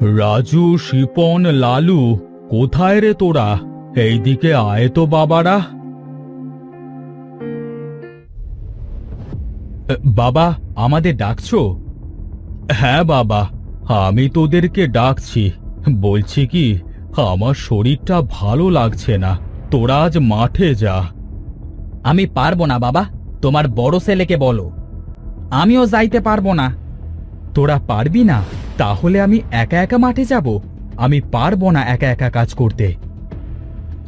রাজু শিপন লালু কোথায় রে তোরা? এইদিকে আয় তো বাবারা। বাবা আমাদের ডাকছো? হ্যাঁ বাবা আমি তোদেরকে ডাকছি। বলছি কি আমার শরীরটা ভালো লাগছে না। তোরা আজ মাঠে যা। আমি পারব না বাবা তোমার বড় ছেলেকে বলো। আমিও যাইতে পারব না। তোরা পারবি না? তাহলে আমি একা একা মাঠে যাব? আমি পারব না একা একা কাজ করতে।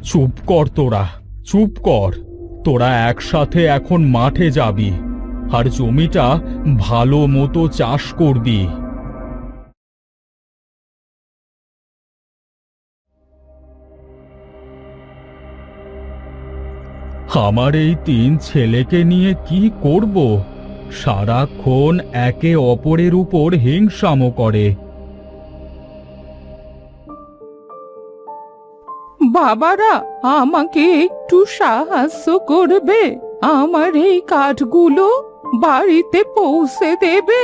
চুপ কর তোরা, চুপ কর। তোরা একসাথে এখন মাঠে যাবি। আর জমিটা ভালো মতো চাষ করবি। আমার এই তিন ছেলেকে নিয়ে কি করব? সারাক্ষণ একে অপরের উপর হিংসামো করে। বাবারা আমাকে একটু সাহায্য করবে। আমার এই কাঠগুলো বাড়িতে পৌঁছে দেবে।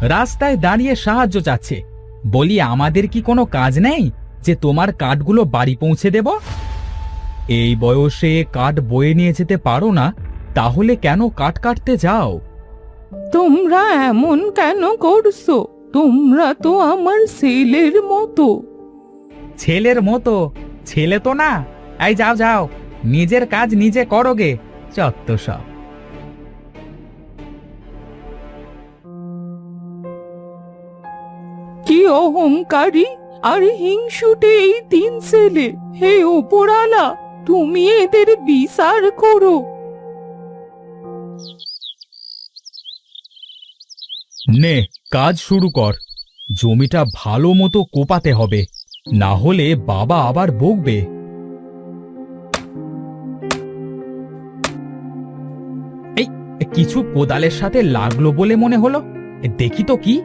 রাস্তায় দাঁড়িয়ে সাহায্য চাচ্ছে। বলি আমাদের কি কোনো কাজ নেই যে তোমার কাঠগুলো বাড়ি পৌঁছে দেব? এই বয়সে কাঠ বয়ে নিয়ে যেতে পারো না। তাহলে কেন কাঠ কাটতে যাও? তোমরা এমন কেন করছ? তোমরা তো আমার ছেলের মতো। ছেলের মতো? ছেলে তো না? এই যাও যাও। নিজের কাজ নিজে করোগে চত্ব সব। কি অহংকারী আর হিংসুটে এই তিন ছেলে। হে ওপরালা তুমি এদের বিচার করো। নে, কাজ শুরু কর। জমিটা ভালো মতো কোপাতে হবে, না হলে বাবা আবার বকবে। এই, কিছু কোদালের সাথে লাগল বলে মনে হলো। দেখি তো কি।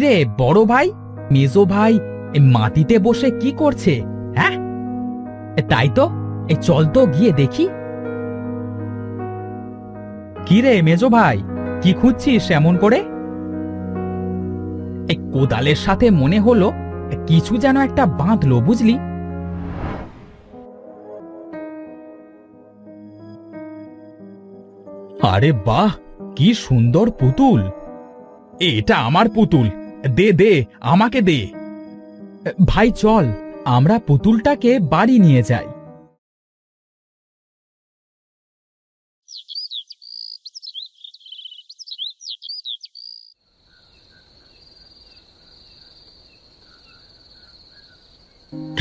রে, বড় ভাই? মেজো ভাই মাটিতে বসে কি করছে হ্যাঁ? তাই তো চল তো গিয়ে দেখি। কি রে মেজো ভাই, কি খুঁজছিস এমন করে? এই কোদালের সাথে মনে হলো কিছু যেন একটা বাঁধলো, বুঝলি? আরে বাহ, কি সুন্দর পুতুল। এটা আমার পুতুল। দে দে, আমাকে দে। ভাই চল, আমরা পুতুলটাকে বাড়ি নিয়ে যাই।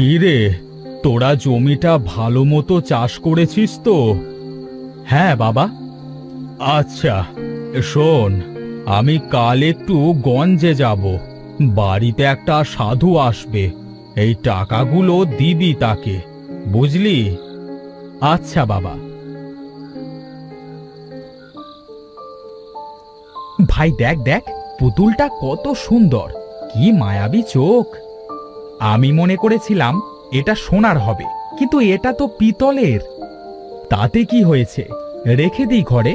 কি রে? তোরা জমিটা ভালো মতো চাষ করেছিস তো? হ্যাঁ বাবা। আচ্ছা শোন, আমি কাল একটু গঞ্জে যাব। বাড়িতে একটা সাধু আসবে। এই টাকাগুলো দিবি তাকে, বুঝলি? আচ্ছা বাবা। ভাই, দেখ দেখ, পুতুলটা কত সুন্দর। কি মায়াবী চোখ। আমি মনে করেছিলাম এটা সোনার হবে, কিন্তু এটা তো পিতলের। তাতে কি হয়েছে? রেখে দিই ঘরে।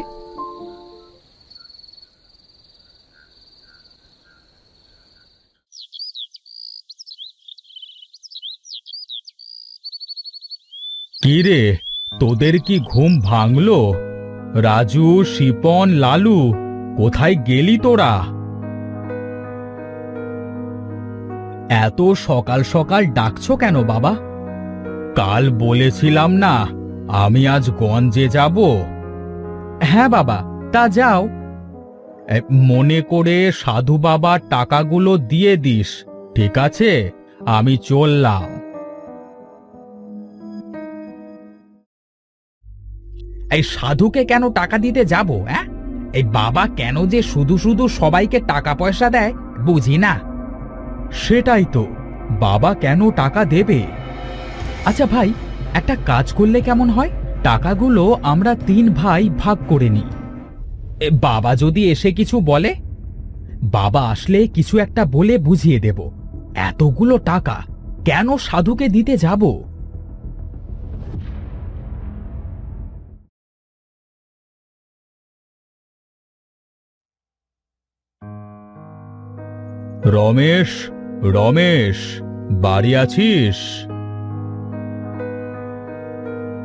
কি রে তোদের কি ঘুম ভাঙলো? রাজু, শিপন, লালু, কোথায় গেলি তোরা? এত সকাল সকাল ডাকছো কেন বাবা? কাল বলেছিলাম না, আমি আজ গঞ্জে যাব। হ্যাঁ বাবা, তা যাও। মনে করে সাধু বাবার টাকাগুলো দিয়ে দিস, ঠিক আছে? আমি চললাম। এই সাধুকে কেন টাকা দিতে যাব হ্যাঁ এই বাবা কেন যে শুধু শুধু সবাইকে টাকা পয়সা দেয়, বুঝি না। সেটাই তো। বাবা কেন টাকা দেবে? আচ্ছা ভাই, একটা কাজ করলে কেমন হয়? টাকাগুলো আমরা তিন ভাই ভাগ করে নিই। বাবা যদি এসে কিছু বলে? বাবা আসলে কিছু একটা বলে বুঝিয়ে দেব। এতগুলো টাকা, কেন সাধুকে দিতে যাব? রমেশ রমেশ বাড়ি আছিস?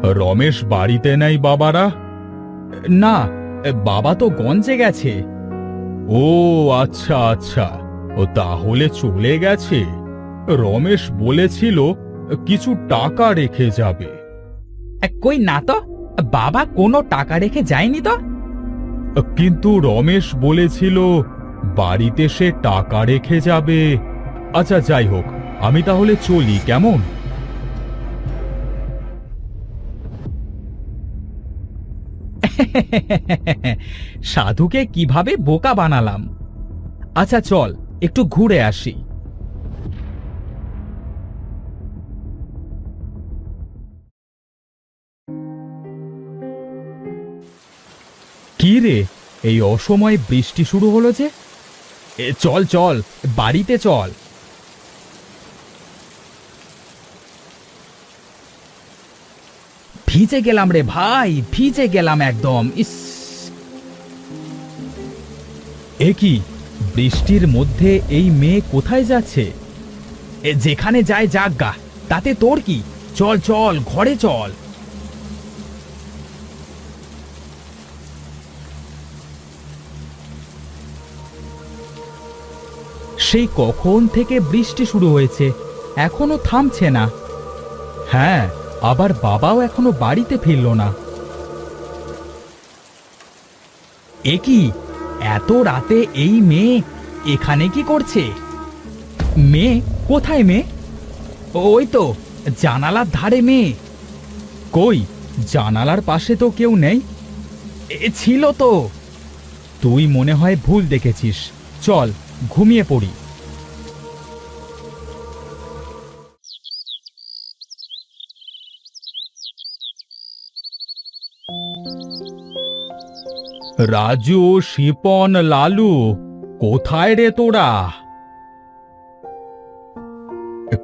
রমেশ বাড়িতে নেই বাবারা? না বাবা তো গঞ্জে গেছে। ও আচ্ছা আচ্ছা ও তাহলে চলে গেছে। রমেশ বলেছিল কিছু টাকা রেখে যাবে। কই না তো বাবা কোনো টাকা রেখে যায়নি তো? কিন্তু রমেশ বলেছিল বাড়িতে সে টাকা রেখে যাবে। আচ্ছা যাই হোক, আমি তাহলে চলি, কেমন? সাধুকে কীভাবে বোকা বানালাম? আচ্ছা চল, একটু ঘুরে আসি। কি রে, এই অসময়ে বৃষ্টি শুরু হলো যে? চল চল, বাড়িতে চল। ভিজে গেলাম রে ভাই ভিজে গেলাম একদম। ইস। এ কি বৃষ্টির মধ্যে এই মেয়ে কোথায় যাচ্ছে? এ, যেখানে যায় যাক গা তাতে তোর কি? চল চল ঘরে চল। সেই কখন থেকে বৃষ্টি শুরু হয়েছে এখনও থামছে না। হ্যাঁ আবার বাবাও এখনও বাড়িতে ফিরল না। এ কি? এত রাতে এই মেয়ে এখানে কি করছে? মেয়ে? কোথায় মেয়ে? ওই তো, জানালার ধারে মেয়ে। কই? জানালার পাশে তো কেউ নেই। এ ছিল তো। তুই মনে হয় ভুল দেখেছিস। চল, ঘুমিয়ে পড়ি। রাজু, শিপন, লালু, কোথায় রে তোরা?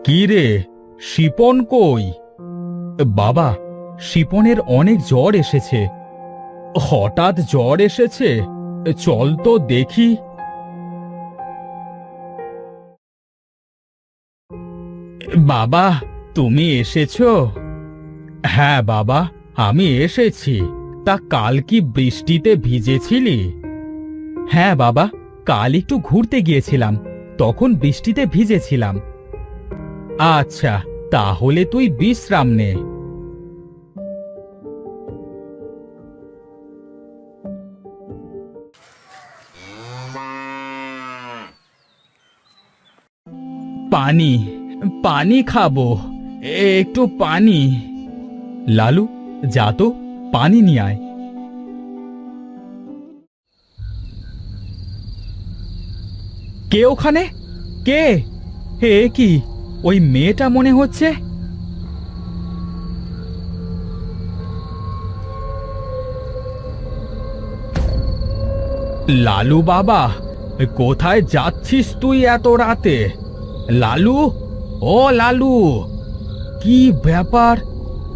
কি রে? শিপন কই? বাবা, শিপনের অনেক জ্বর এসেছে। হঠাৎ জ্বর এসেছে? চল তো দেখি। বাবা, তুমি এসেছ? হ্যাঁ বাবা, আমি এসেছি। তা কাল কি বৃষ্টিতে ভিজেছিলি? হ্যাঁ বাবা, কাল একটু ঘুরতে গিয়েছিলাম, তখন বৃষ্টিতে ভিজেছিলাম। আচ্ছা তাহলে তুই বিশ্রাম নে। পানি পানি খাব একটু পানি। লালু, যা তো। পানি নিয়ে আয়। কে ওখানে? কে? হে কি? ওই মেয়েটা মনে হচ্ছে? লালু বাবা, কোথায় যাচ্ছিস তুই এত রাতে? লালু? ও লালু, কি ব্যাপার?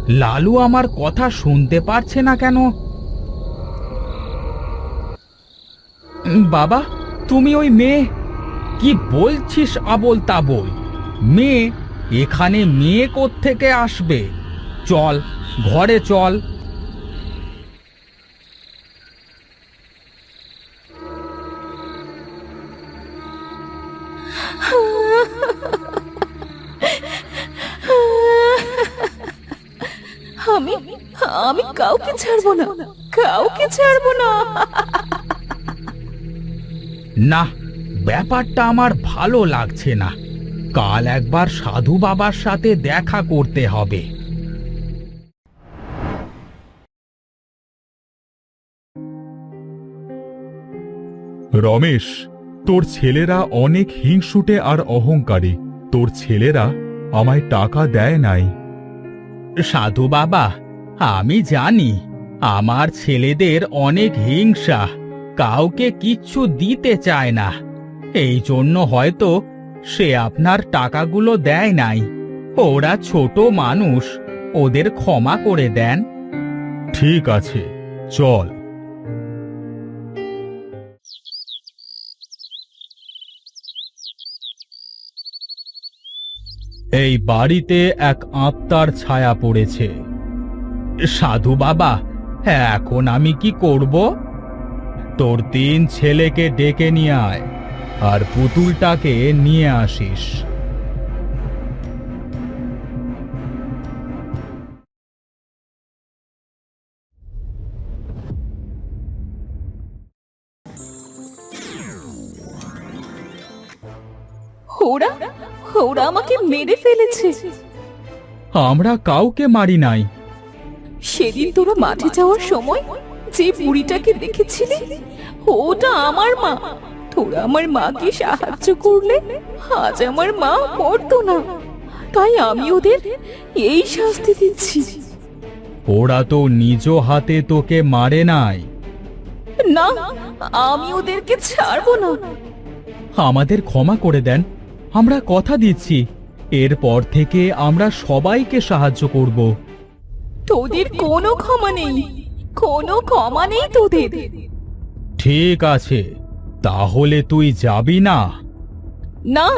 লালু আমার কথা শুনতে পারছে না কেন? বাবা, তুমি ওই মেয়ে? কি বলছিস আবল তাবল? মেয়ে, এখানে মেয়ে থেকে আসবে? চল, ঘরে চল। ছাড়বো না। কাউকে ছাড়বো না। না ব্যাপারটা আমার ভালো লাগছে না। কাল একবার সাধু বাবার সাথে দেখা করতে হবে। রমেশ তোর ছেলেরা অনেক হিংসুটে আর অহংকারী। তোর ছেলেরা আমায় টাকা দেয় নাই। সাধু বাবা আমি জানি আমার ছেলেদের অনেক হিংসা কাউকে কিচ্ছু দিতে চায় না। এই জন্য হয়তো সে আপনার টাকাগুলো দেয় নাই। ওরা ছোট মানুষ ওদের ক্ষমা করে দেন। ঠিক আছে চল। এই বাড়িতে এক আত্মার ছায়া পড়েছে। সাধু বাবা এখন আমি কি করব? তোর তিন ছেলেকে ডেকে নিয়ে আয় আর পুতুলটাকে নিয়ে আসিস। ওরা ওরা আমাকে মেরে ফেলেছে। আমরা কাউকে মারি নাই। সেদিন তোরা মাঠে যাওয়ার সময় যে বুড়িটাকে দেখেছিলি? ওটা আমার মা। তোরা আমার মাকে সাহায্য করলে আজ আমার মা মরতো না। তাই আমি ওদের এই শাস্তি দিচ্ছি। ওরা তো নিজ হাতে তোকে মারে নাই। না আমি ওদেরকে ছাড়বো না। আমাদের ক্ষমা করে দেন। আমরা কথা দিচ্ছি। এরপর থেকে আমরা সবাইকে সাহায্য করব। তোদের কোনো ক্ষমা নেই। কোনো ক্ষমা নেই তোদের। ঠিক আছে তাহলে তুই যাবি না? না।